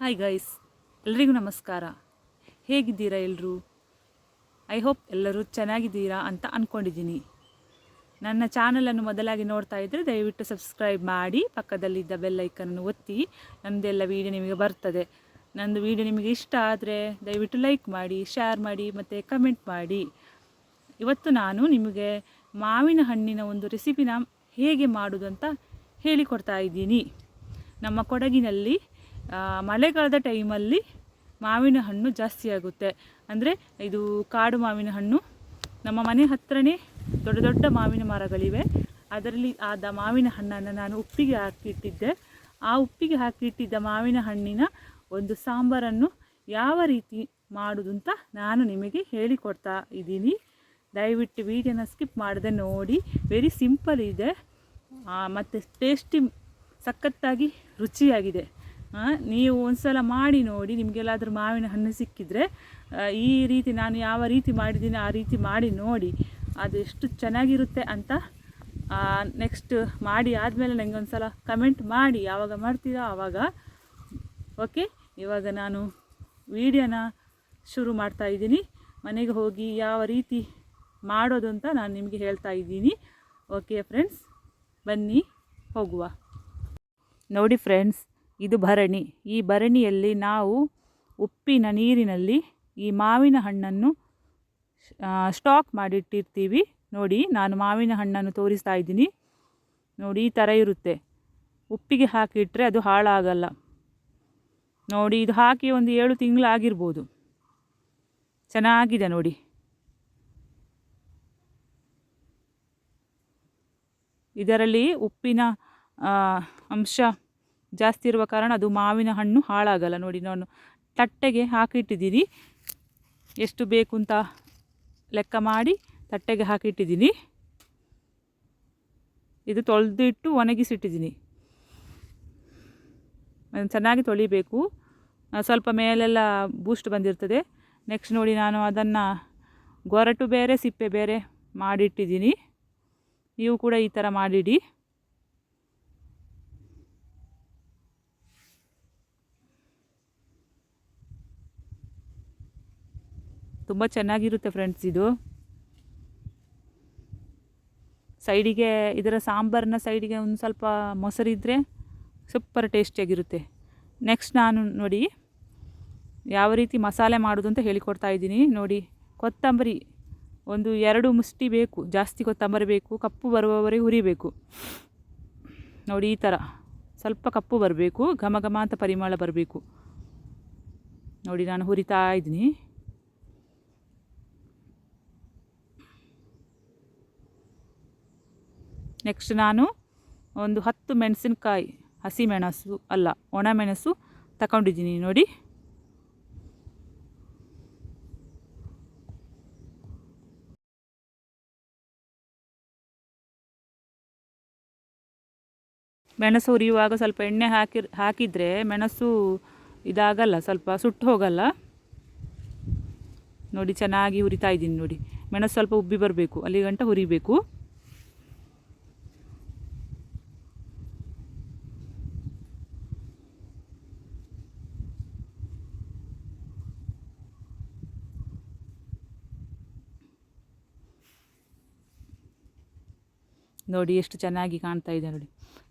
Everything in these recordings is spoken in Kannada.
ಹಾಯ್ ಗೈಸ್ ಎಲ್ರಿಗೂ ನಮಸ್ಕಾರ. ಹೇಗಿದ್ದೀರಾ ಎಲ್ಲರೂ ಐ ಹೋಪ್ ಎಲ್ಲರೂ ಚೆನ್ನಾಗಿದ್ದೀರಾ ಅಂತ ಅಂದ್ಕೊಂಡಿದ್ದೀನಿ ನನ್ನ ಚಾನಲನ್ನು ಮೊದಲಾಗಿ ನೋಡ್ತಾ ಇದ್ದರೆ ದಯವಿಟ್ಟು ಸಬ್ಸ್ಕ್ರೈಬ್ ಮಾಡಿ, ಪಕ್ಕದಲ್ಲಿದ್ದ ಬೆಲ್ ಐಕನನ್ನು ಒತ್ತಿ ನಮ್ಮದೆಲ್ಲ ವೀಡಿಯೋ ನಿಮಗೆ ಬರ್ತದೆ. ನಂದು ವೀಡಿಯೋ ನಿಮಗೆ ಇಷ್ಟ ಆದರೆ ದಯವಿಟ್ಟು ಲೈಕ್ ಮಾಡಿ ಶೇರ್ ಮಾಡಿ, ಮತ್ತು ಕಮೆಂಟ್ ಮಾಡಿ. ಇವತ್ತು ನಾನು ನಿಮಗೆ ಮಾವಿನ ಹಣ್ಣಿನ ಒಂದು ರೆಸಿಪಿನ ಹೇಗೆ ಮಾಡೋದು ಅಂತ ಹೇಳಿಕೊಡ್ತಾ ಇದ್ದೀನಿ. ನಮ್ಮ ಕೊಡಗಿನಲ್ಲಿ ಮಳೆಗಾಲದ ಟೈಮಲ್ಲಿ ಮಾವಿನ ಹಣ್ಣು ಜಾಸ್ತಿ ಆಗುತ್ತೆ. ಅಂದರೆ ಇದು ಕಾಡು ಮಾವಿನ ಹಣ್ಣು. ನಮ್ಮ ಮನೆ ಹತ್ರನೇ ದೊಡ್ಡ ದೊಡ್ಡ ಮಾವಿನ ಮರಗಳಿವೆ. ಅದರಲ್ಲಿ ಆದ ಮಾವಿನ ಹಣ್ಣನ್ನು ನಾನು ಉಪ್ಪಿಗೆ ಹಾಕಿಟ್ಟಿದ್ದೆ. ಆ ಉಪ್ಪಿಗೆ ಹಾಕಿಟ್ಟಿದ್ದ ಮಾವಿನ ಹಣ್ಣಿನ ಒಂದು ಸಾಂಬಾರನ್ನು ಯಾವ ರೀತಿ ಮಾಡೋದು ಅಂತ ನಾನು ನಿಮಗೆ ಹೇಳಿಕೊಡ್ತಾ ಇದ್ದೀನಿ. ದಯವಿಟ್ಟು ವೀಡಿಯೋನ ಸ್ಕಿಪ್ ಮಾಡದೆ ನೋಡಿ. ವೆರಿ ಸಿಂಪಲ್ ಇದೆ. ಮತ್ತು ಟೇಸ್ಟಿ ಸಖತ್ತಾಗಿ ರುಚಿಯಾಗಿದೆ. ನೀವು ಒಂದ್ಸಲ ಮಾಡಿ ನೋಡಿ, ನಿಮಗೆಲ್ಲಾದರೂ ಮಾವಿನ ಹಣ್ಣು ಸಿಕ್ಕಿದರೆ ಈ ರೀತಿ ನಾನು ಯಾವ ರೀತಿ ಮಾಡಿದ್ದೀನಿ ಆ ರೀತಿ ಮಾಡಿ ನೋಡಿ. ಅದು ಎಷ್ಟು ಚೆನ್ನಾಗಿರುತ್ತೆ ಅಂತ ನೆಕ್ಸ್ಟ್ ಮಾಡಿ ಆದಮೇಲೆ ನನಗೆ ಒಂದು ಸಲ ಕಮೆಂಟ್ ಮಾಡಿ, ಯಾವಾಗ ಮಾಡ್ತೀರಾ ಆವಾಗ ಓಕೆ ಇವಾಗ ನಾನು ವಿಡಿಯೋನ ಶುರು ಮಾಡ್ತಾ ಇದ್ದೀನಿ. ಮನೆಗೆ ಹೋಗಿ ಯಾವ ರೀತಿ ಮಾಡೋದು ಅಂತ ನಾನು ನಿಮಗೆ ಹೇಳ್ತಾ ಇದ್ದೀನಿ. ಓಕೆ ಫ್ರೆಂಡ್ಸ್ ಬನ್ನಿ, ಹೋಗುವ. ನೋಡಿ ಫ್ರೆಂಡ್ಸ್ ಇದು ಭರಣಿ. ಈ ಭರಣಿಯಲ್ಲಿ ನಾವು ಉಪ್ಪಿನ ನೀರಿನಲ್ಲಿ ಈ ಮಾವಿನ ಹಣ್ಣನ್ನು ಸ್ಟಾಕ್ ಮಾಡಿಟ್ಟಿರ್ತೀವಿ. ನೋಡಿ, ನಾನು ಮಾವಿನ ಹಣ್ಣನ್ನು ತೋರಿಸ್ತಾ ಇದ್ದೀನಿ. ನೋಡಿ, ಈ ಥರ ಇರುತ್ತೆ. ಉಪ್ಪಿಗೆ ಹಾಕಿಟ್ರೆ ಅದು ಹಾಳಾಗಲ್ಲ. ನೋಡಿ, ಇದು ಹಾಕಿ ಒಂದು ಏಳು ತಿಂಗಳು ಆಗಿರ್ಬೋದು. ಚೆನ್ನಾಗಿದೆ ನೋಡಿ. ಇದರಲ್ಲಿ ಉಪ್ಪಿನ ಅಂಶ ಜಾಸ್ತಿ ಇರುವ ಕಾರಣ ಅದು ಮಾವಿನ ಹಣ್ಣು ಹಾಳಾಗಲ್ಲ. ನೋಡಿ, ನಾನು ತಟ್ಟೆಗೆ ಹಾಕಿಟ್ಟಿದ್ದೀನಿ. ಎಷ್ಟು ಬೇಕು ಅಂತ ಲೆಕ್ಕ ಮಾಡಿ ತಟ್ಟೆಗೆ ಹಾಕಿಟ್ಟಿದ್ದೀನಿ. ಇದು ತೊಳೆದಿಟ್ಟು ಒಣಗಿಸಿಟ್ಟಿದ್ದೀನಿ. ಅದನ್ನು ಚೆನ್ನಾಗಿ ತೊಳಿಬೇಕು. ಸ್ವಲ್ಪ ಮೇಲೆಲ್ಲ ಬೂಸ್ಟ್ ಬಂದಿರ್ತದೆ. ನೆಕ್ಸ್ಟ್ ನೋಡಿ, ನಾನು ಅದನ್ನು ಗೊರಟು ಬೇರೆ, ಸಿಪ್ಪೆ ಬೇರೆ ಮಾಡಿಟ್ಟಿದ್ದೀನಿ. ನೀವು ಕೂಡ ಈ ಥರ ಮಾಡಿಡಿ. ತುಂಬ ಚೆನ್ನಾಗಿರುತ್ತೆ ಫ್ರೆಂಡ್ಸ್ ಇದು. ಸೈಡಿಗೆ ಇದರ ಸಾಂಬಾರನ್ನ ಸೈಡಿಗೆ ಒಂದು ಸ್ವಲ್ಪ ಮೊಸರಿದ್ದರೆ ಸೂಪರ್ ಟೇಸ್ಟಿಯಾಗಿರುತ್ತೆ ನೆಕ್ಸ್ಟ್ ನಾನು ನೋಡಿ ಯಾವ ರೀತಿ ಮಸಾಲೆ ಮಾಡೋದು ಅಂತ ಹೇಳಿಕೊಡ್ತಾ ಇದ್ದೀನಿ. ನೋಡಿ ಕೊತ್ತಂಬರಿ ಒಂದು ಎರಡು ಮುಷ್ಟಿ ಬೇಕು, ಜಾಸ್ತಿ ಕೊತ್ತಂಬರಿ ಬೇಕು, ಕಪ್ಪು ಬರುವವರೆಗೆ ಹುರಿಬೇಕು. ನೋಡಿ ಈ ಥರ ಸ್ವಲ್ಪ ಕಪ್ಪು ಬರಬೇಕು, ಘಮ ಘಮ ಅಂತ ಪರಿಮಳ ಬರಬೇಕು. ನೋಡಿ ನಾನು ಹುರಿತಾ ಇದ್ದೀನಿ. ನೆಕ್ಸ್ಟ್ ನಾನು ಒಂದು ಹತ್ತು ಹಸಿ ಹಸಿಮೆಣಸು ಅಲ್ಲ, ಒಣ ಮೆಣಸು ತಗೊಂಡಿದ್ದೀನಿ ನೋಡಿ. ಮೆಣಸು ಹುರಿಯುವಾಗ ಸ್ವಲ್ಪ ಎಣ್ಣೆ ಹಾಕಿ, ಹಾಕಿದರೆ ಮೆಣಸು ಇದಾಗಲ್ಲ, ಸ್ವಲ್ಪ ಸುಟ್ಟು ಹೋಗಲ್ಲ. ನೋಡಿ, ಚೆನ್ನಾಗಿ ಹುರಿತಾ ಇದ್ದೀನಿ ನೋಡಿ. ಮೆಣಸು ಸ್ವಲ್ಪ ಉಬ್ಬಿ ಬರಬೇಕು ಅಲ್ಲಿ ಗಂಟ ಹುರಿಬೇಕು. ನೋಡಿ ಎಷ್ಟು ಚೆನ್ನಾಗಿ ಕಾಣ್ತಾ ಇದೆ ನೋಡಿ.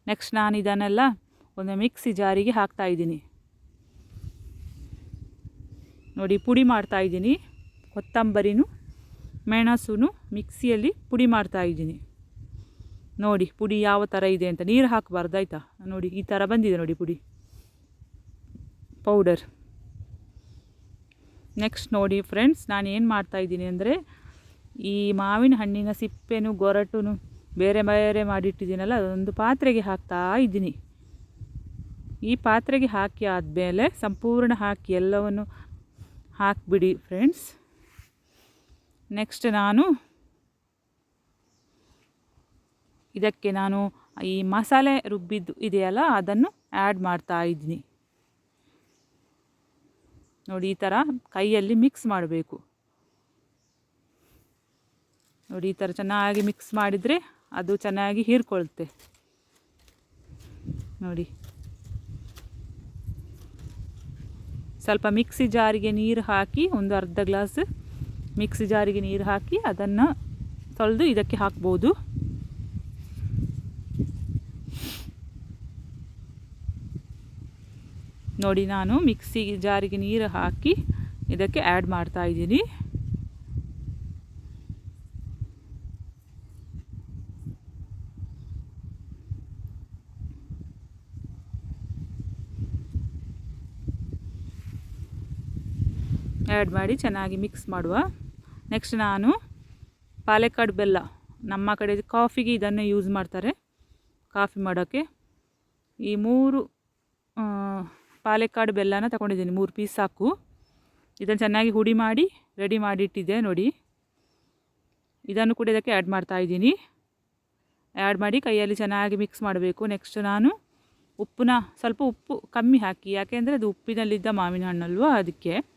ನೆಕ್ಸ್ಟ್ ನಾನು ಇದನ್ನೆಲ್ಲ ಒಂದು ಮಿಕ್ಸಿ ಜಾರಿಗೆ ಹಾಕ್ತಾ ಇದ್ದೀನಿ. ನೋಡಿ ಪುಡಿ ಮಾಡ್ತಾ ಇದ್ದೀನಿ. ಕೊತ್ತಂಬರಿನೂ ಮೆಣಸು ಮಿಕ್ಸಿಯಲ್ಲಿ ಪುಡಿ ಮಾಡ್ತಾ ಇದ್ದೀನಿ. ನೋಡಿ ಪುಡಿ ಯಾವ ಥರ ಇದೆ ಅಂತ. ನೀರು ಹಾಕಬಾರ್ದು, ಆಯಿತಾ? ನೋಡಿ ಈ ಥರ ಬಂದಿದೆ ನೋಡಿ ಪುಡಿ. ಪೌಡರ್ ನೆಕ್ಸ್ಟ್ ನೋಡಿ ಫ್ರೆಂಡ್ಸ್ ನಾನು ಏನು ಮಾಡ್ತಾ ಇದ್ದೀನಿ ಅಂದರೆ ಈ ಮಾವಿನ ಹಣ್ಣಿನ ಸಿಪ್ಪೆನೂ, ಗೊರಟುನು ಬೇರೆ ಬೇರೆ ಮಾಡಿಟ್ಟಿದ್ದೀನಲ್ಲ, ಅದೊಂದು ಪಾತ್ರೆಗೆ ಹಾಕ್ತಾ ಇದ್ದೀನಿ. ಈ ಪಾತ್ರೆಗೆ ಹಾಕಿ ಆದಮೇಲೆ ಸಂಪೂರ್ಣ ಹಾಕಿ ಎಲ್ಲವನ್ನು ಹಾಕಿಬಿಡಿ ಫ್ರೆಂಡ್ಸ್ ನೆಕ್ಸ್ಟ್ ನಾನು ಇದಕ್ಕೆ ನಾನು ಈ ಮಸಾಲೆ ರುಬ್ಬಿದ್ದು ಇದೆಯಲ್ಲ, ಅದನ್ನು ಆ್ಯಡ್ ಮಾಡ್ತಾ ಇದ್ದೀನಿ. ನೋಡಿ, ಈ ಥರ ಕೈಯಲ್ಲಿ ಮಿಕ್ಸ್ ಮಾಡಬೇಕು. ನೋಡಿ, ಈ ಥರ ಚೆನ್ನಾಗಿ ಮಿಕ್ಸ್ ಮಾಡಿದರೆ ಅದು ಚೆನ್ನಾಗಿ ಹೀರ್ಕೊಳ್ತೆ ನೋಡಿ. ಸ್ವಲ್ಪ ಮಿಕ್ಸಿ ಜಾರಿಗೆ ನೀರು ಹಾಕಿ ಒಂದು ಅರ್ಧ ಗ್ಲಾಸ್ ಮಿಕ್ಸಿ ಜಾರಿಗೆ ನೀರು ಹಾಕಿ ಅದನ್ನು ತೊಳೆದು ಇದಕ್ಕೆ ಹಾಕ್ಬೋದು. ನೋಡಿ, ನಾನು ಮಿಕ್ಸಿ ಜಾರಿಗೆ ನೀರು ಹಾಕಿ ಇದಕ್ಕೆ ಆ್ಯಡ್ ಮಾಡ್ತಾ ಇದ್ದೀನಿ ಆ್ಯಡ್ ಮಾಡಿ ಚೆನ್ನಾಗಿ ಮಿಕ್ಸ್ ಮಾಡುವ. ನೆಕ್ಸ್ಟ್ ನಾನು ಪಾಲೆಕಾಡು ಬೆಲ್ಲ. ನಮ್ಮ ಕಡೆ ಕಾಫಿಗೆ ಇದನ್ನೇ ಯೂಸ್ ಮಾಡ್ತಾರೆ. ಕಾಫಿ ಮಾಡೋಕ್ಕೆ. ಈ ಮೂರು ಪಾಲೆಕಾಡು ಬೆಲ್ಲನ ತಗೊಂಡಿದ್ದೀನಿ. ಮೂರು ಪೀಸ್ ಸಾಕು. ಇದನ್ನು ಚೆನ್ನಾಗಿ ಹುಡಿ ಮಾಡಿ ರೆಡಿ ಮಾಡಿಟ್ಟಿದ್ದೆ ನೋಡಿ. ಇದನ್ನು ಕೂಡ ಇದಕ್ಕೆ ಆ್ಯಡ್ ಮಾಡ್ತಾ ಇದ್ದೀನಿ. ಆ್ಯಡ್ ಮಾಡಿ ಕೈಯಲ್ಲಿ ಚೆನ್ನಾಗಿ ಮಿಕ್ಸ್ ಮಾಡಬೇಕು. ನೆಕ್ಸ್ಟ್ ನಾನು ಉಪ್ಪನ್ನ ಸ್ವಲ್ಪ ಉಪ್ಪು ಕಮ್ಮಿ ಹಾಕಿ. ಯಾಕೆಂದರೆ ಅದು ಉಪ್ಪಿನಲ್ಲಿದ್ದ ಮಾವಿನ ಹಣ್ಣಲ್ವ, ಅದಕ್ಕೆ.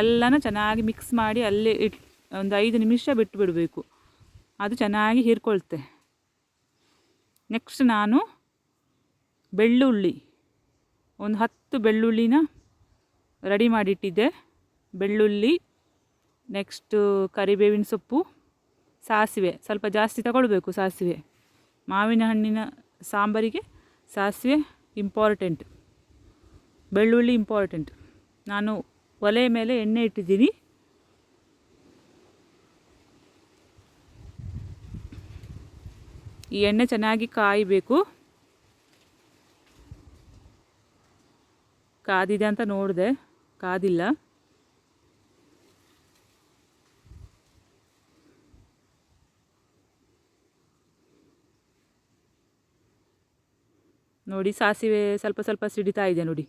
ಎಲ್ಲನೂ ಚೆನ್ನಾಗಿ ಮಿಕ್ಸ್ ಮಾಡಿ ಅಲ್ಲೇ ಇಟ್, ಒಂದು ಐದು ನಿಮಿಷ ಬಿಟ್ಟು ಬಿಡಬೇಕು. ಅದು ಚೆನ್ನಾಗಿ ಹೀರ್ಕೊಳ್ತೆ. ನೆಕ್ಸ್ಟ್ ನಾನು ಬೆಳ್ಳುಳ್ಳಿ. ಒಂದು ಹತ್ತು ಬೆಳ್ಳುಳ್ಳಿನ ರೆಡಿ ಮಾಡಿಟ್ಟಿದ್ದೆ. ಬೆಳ್ಳುಳ್ಳಿ ನೆಕ್ಸ್ಟು ಕರಿಬೇವಿನ ಸೊಪ್ಪು, ಸಾಸಿವೆ. ಸ್ವಲ್ಪ ಜಾಸ್ತಿ ತಗೊಳ್ಬೇಕು ಸಾಸಿವೆ. ಮಾವಿನ ಹಣ್ಣಿನ ಸಾಂಬಾರಿಗೆ ಸಾಸಿವೆ ಇಂಪಾರ್ಟೆಂಟ್ ಬೆಳ್ಳುಳ್ಳಿ ಇಂಪಾರ್ಟೆಂಟ್ ನಾನು ಒಲೆ ಮೇಲೆ ಎಣ್ಣೆ ಇಟ್ಟಿದ್ದೀನಿ. ಈ ಎಣ್ಣೆ ಚೆನ್ನಾಗಿ ಕಾಯಬೇಕು. ಕಾದಿದೆ ಅಂತ ನೋಡಿದೆ, ಕಾದಿಲ್ಲ. ನೋಡಿ, ಸಾಸಿವೆ ಸ್ವಲ್ಪ ಸ್ವಲ್ಪ ಸಿಡಿತಾ ಇದೆ ನೋಡಿ.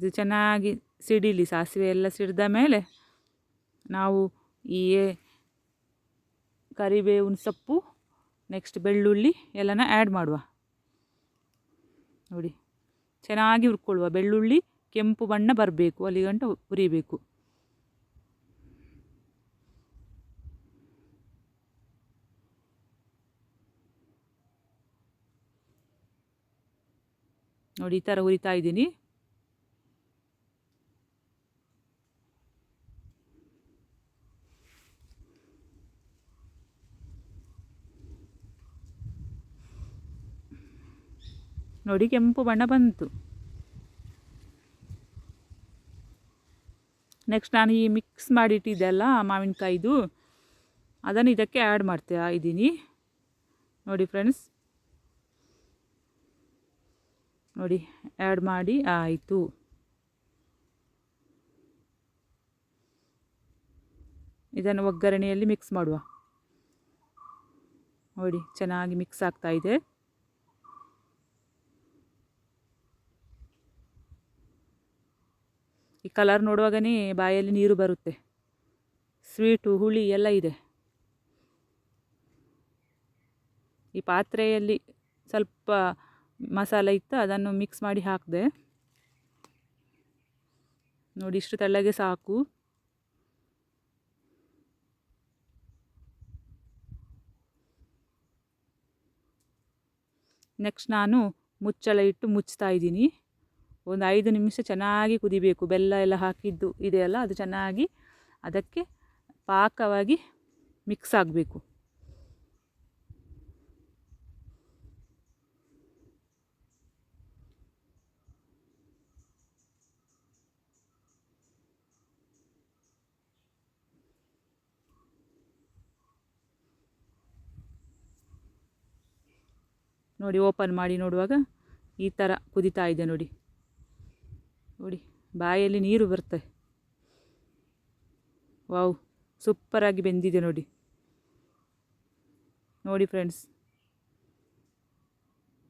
ಇದು ಚೆನ್ನಾಗಿ ಸಿಡಿಲಿ, ಸಾಸಿವೆ ಎಲ್ಲ ಸಿಡಿದ ಮೇಲೆ ನಾವು ಈ ಕರಿಬೇವಿನ ಸೊಪ್ಪು ನೆಕ್ಸ್ಟ್ ಬೆಳ್ಳುಳ್ಳಿ ಎಲ್ಲನ ಆ್ಯಡ್ ಮಾಡುವ. ನೋಡಿ, ಚೆನ್ನಾಗಿ ಹುರ್ಕೊಳ್ಳುವ. ಬೆಳ್ಳುಳ್ಳಿ, ಕೆಂಪು ಬಣ್ಣ ಬರಬೇಕು, ಅಲ್ಲಿಗಂಟ ಹುರಿಬೇಕು ನೋಡಿ, ಈ ಥರ ಹುರಿತಾ ಇದ್ದೀನಿ. ನೋಡಿ ಕೆಂಪು ಬಣ್ಣ ಬಂತು. ನೆಕ್ಸ್ಟ್ ನಾನು ಈ ಮಿಕ್ಸ್ ಮಾಡಿಟ್ಟಿದ್ದೆಲ್ಲ ಮಾವಿನಕಾಯಿದು, ಅದನ್ನು ಇದಕ್ಕೆ ಆ್ಯಡ್ ಮಾಡ್ತಾ ಇದ್ದೀನಿ ನೋಡಿ ಫ್ರೆಂಡ್ಸ್ ನೋಡಿ ಆ್ಯಡ್ ಮಾಡಿ, ಆಯಿತು. ಇದನ್ನು ಒಗ್ಗರಣೆಯಲ್ಲಿ ಮಿಕ್ಸ್ ಮಾಡುವ. ನೋಡಿ, ಚೆನ್ನಾಗಿ ಮಿಕ್ಸ್ ಆಗ್ತಾ ಈ ಕಲರ್ ನೋಡುವಾಗನೇ ಬಾಯಲ್ಲಿ ನೀರು ಬರುತ್ತೆ. ಸ್ವೀಟು ಹುಳಿ ಎಲ್ಲ ಇದೆ. ಈ ಪಾತ್ರೆಯಲ್ಲಿ ಸ್ವಲ್ಪ ಮಸಾಲೆ ಇತ್ತು, ಅದನ್ನು ಮಿಕ್ಸ್ ಮಾಡಿ ಹಾಕಿದೆ. ನೋಡಿ, ಇಷ್ಟು ತೆಳ್ಳಗೆ ಸಾಕು. ನೆಕ್ಸ್ಟ್ ನಾನು ಮುಚ್ಚಳ ಇಟ್ಟು ಮುಚ್ತಾ ಇದ್ದೀನಿ. ಒಂದು ಐದು ನಿಮಿಷ ಚೆನ್ನಾಗಿ ಕುದಿಬೇಕು. ಬೆಲ್ಲ ಎಲ್ಲ ಹಾಕಿದ್ದು ಇದೆಯಲ್ಲ ಅದು ಚೆನ್ನಾಗಿ ಅದಕ್ಕೆ ಪಾಕವಾಗಿ ಮಿಕ್ಸ್ ಆಗಬೇಕು. ನೋಡಿ ಓಪನ್ ಮಾಡಿ ನೋಡುವಾಗ ಈ ಥರ ಕುದಿತಾ ಇದೆ ನೋಡಿ. ನೋಡಿ, ಬಾಯಲ್ಲಿ ನೀರು ಬರ್ತದೆ ವಾವ್ ಸೂಪರಾಗಿ ಬೆಂದಿದೆ ನೋಡಿ. ನೋಡಿ ಫ್ರೆಂಡ್ಸ್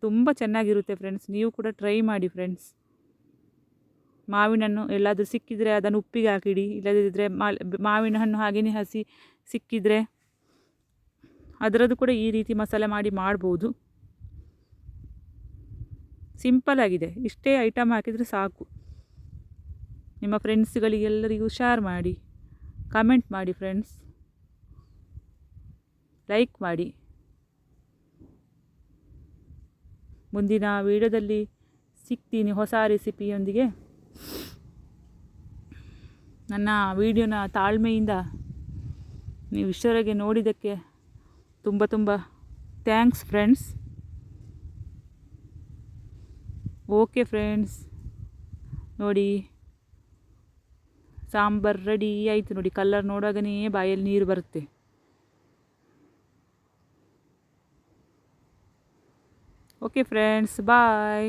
ತುಂಬ ಚೆನ್ನಾಗಿರುತ್ತೆ ಫ್ರೆಂಡ್ಸ್ ನೀವು ಕೂಡ ಟ್ರೈ ಮಾಡಿ ಫ್ರೆಂಡ್ಸ್ ಮಾವಿನ ಹಣ್ಣು ಎಲ್ಲಾದರೂ ಸಿಕ್ಕಿದರೆ ಅದನ್ನು ಉಪ್ಪಿಗೆ ಹಾಕಿಡಿ ಇಲ್ಲದಿದ್ದರೆ ಮಾವಿನ ಹಣ್ಣು ಹಾಗೆಯೇ ಹಸಿ ಸಿಕ್ಕಿದರೆ ಅದರದ್ದು ಕೂಡ ಈ ರೀತಿ ಮಸಾಲೆ ಮಾಡಿ ಮಾಡ್ಬೋದು. ಸಿಂಪಲ್ ಆಗಿದೆ, ಇಷ್ಟೇ ಐಟಮ್ ಹಾಕಿದರೆ ಸಾಕು. ನಿಮ್ಮ ಫ್ರೆಂಡ್ಸ್ಗಳಿಗೆಲ್ಲರಿಗೂ ಶೇರ್ ಮಾಡಿ ಕಮೆಂಟ್ ಮಾಡಿ ಫ್ರೆಂಡ್ಸ್ ಲೈಕ್ ಮಾಡಿ. ಮುಂದಿನ ವೀಡಿಯೋದಲ್ಲಿ ಸಿಗ್ತೀನಿ ಹೊಸ ರೆಸಿಪಿಯೊಂದಿಗೆ ನನ್ನ ವೀಡಿಯೋನ ತಾಳ್ಮೆಯಿಂದ ನೀವು ಇಷ್ಟರವರೆಗೆ ನೋಡಿದ್ದಕ್ಕೆ ತುಂಬ ತುಂಬ ಥ್ಯಾಂಕ್ಸ್ ಫ್ರೆಂಡ್ಸ್ ಓಕೆ ಫ್ರೆಂಡ್ಸ್ ನೋಡಿ. ಸಾಂಬಾರು ರೆಡಿ ಆಯಿತು ನೋಡಿ. ಕಲ್ಲರ್ ನೋಡುವಾಗನೇ ಬಾಯಲ್ಲಿ ನೀರು ಬರುತ್ತೆ. Okay friends bye